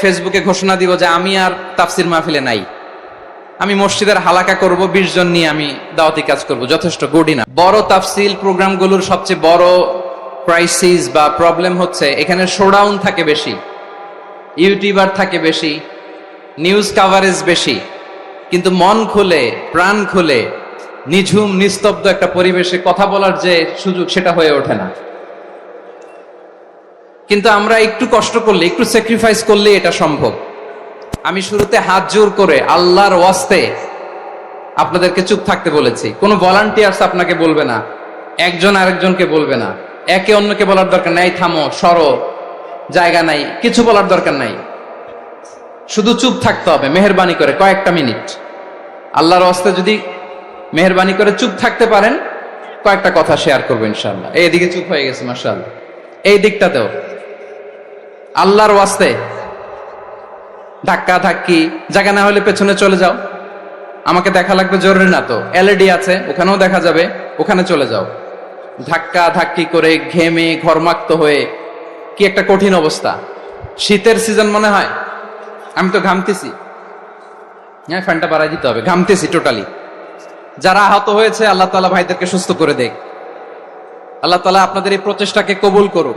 ফেসবুকে ঘোষণা দিব যে আমি আর তাফসির মাহফিলে নাই। আমি মসজিদের হালাকা করব, বিশ জন নিয়ে আমি দাওয়াতি কাজ করব, যথেষ্ট গুডি না। বড় তাফসিল প্রোগ্রামগুলোর সবচেয়ে বড় ক্রাইসিস বা প্রবলেম হচ্ছে, এখানে শোডাউন থাকে বেশি ইউটিউবার থাকে বেশি নিউজ কাভারেজ বেশি, কিন্তু মন খুলে, প্রাণ খুলে, নিঝুম, নিস্তব্ধ একটা পরিবেশে কথা বলার যে সুযোগ সেটা হয়ে ওঠে না। কিন্তু আমরা একটু কষ্ট করলে, একটু স্যাক্রিফাইস করলে এটা সম্ভব। আমি শুরুতে হাত জোর করে আল্লাহর ওয়াস্তে আপনাদেরকে চুপ থাকতে বলেছি। কোনো ভলান্টিয়ার্স আপনাকে বলবে না, একজন আরেকজনকে বলবে না। একে অন্যকে বলার দরকার নাই, থামো, সরো, জায়গা নাই, কিছু বলার দরকার নাই। শুধু চুপ থাকতে হবে, মেহরবানি করে, কয়েকটা মিনিট। আল্লাহর ওয়াস্তে যদি মেহরবানি করে চুপ থাকতে পারেন, কয়েকটা কথা শেয়ার করব ইনশাল্লাহ এইদিকে চুপ হয়ে গেছে মার্শাল্লাহ এই দিকটাতেও। আল্লাহর ওয়াস্তে। ধাক্কা, ধাক্কি, জায়গা না হলে পেছনে চলে যাও। আমাকে দেখা লাগবে জরুরি না তো। এলইডি আছে, ওখানেও দেখা যাবে, ওখানে চলে যাও। ধাক্কা, ধাক্কি করে ঘেমে ঘরমাক্ত হয়ে, কি একটা কঠিন অবস্থা। শীতের সিজন মনে হয়। আমি তো ঘামতেছি। হ্যাঁ ফ্যানটা বাড়াই দিতে হবে। ঘামতেছি টোটালি যারা আহত হয়েছে, আল্লাহ তালা ভাইদেরকে সুস্থ করে দেখ। আল্লাহ তালা আপনাদের এই প্রচেষ্টাকে কবুল করুক।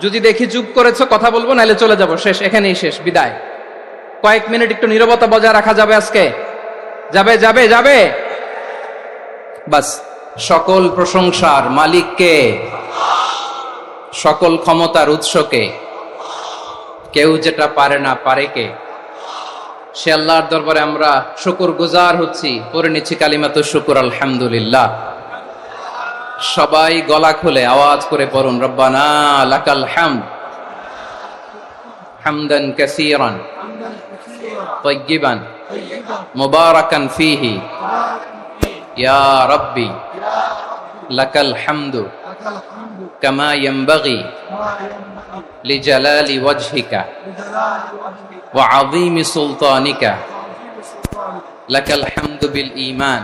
যদি দেখি চুপ করেছ, কথা বলব, নাহলে চলে যাব। শেষ, এখানেই শেষ, বিদায়। কয়েক মিনিট একটু নীরবতা বজায় রাখা যাবে আজকে। যাবে যাবে যাবে। বাস, সকল প্রশংসার মালিককে, সকল ক্ষমতার উৎসকে, কেউ যেটা পারে না পারে কে। সে আল্লাহর দরবারে আমরা শুকুর গুজার হচ্ছি পরে নিচ্ছি কালিমাত শুকুর, আলহামদুলিল্লাহ। সবাই গলা খুলে আওয়াজ করে পড়ুন রব্বানা লাকাল হামদ হামদান কাসীরান طيبا مباركا فيه يا ربي لك الحمد كما ينبغي لجلال وجهك وعظيم سلطانك لك الحمد بالإيمان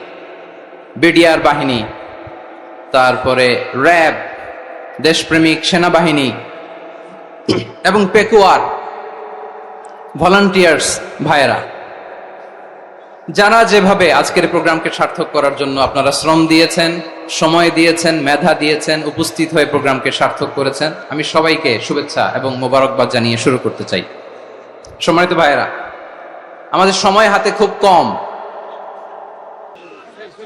বিডিআর বাহিনী, তারপরে র্যাব, দেশপ্রেমিক সেনাবাহিনী এবং পেকুয়ার ভলান্টিয়ার্স ভাইয়েরা। যারা যেভাবে আজকের প্রোগ্রামকে সার্থক করার জন্য আপনারা শ্রম দিয়েছেন, সময় দিয়েছেন, মেধা দিয়েছেন, উপস্থিত হয়ে প্রোগ্রামকে সার্থক করেছেন, আমি সবাইকে শুভেচ্ছা এবং মোবারকবাদ জানিয়ে শুরু করতে চাই। সম্মানিত ভাইয়েরা, আমাদের সময় হাতে খুব কম।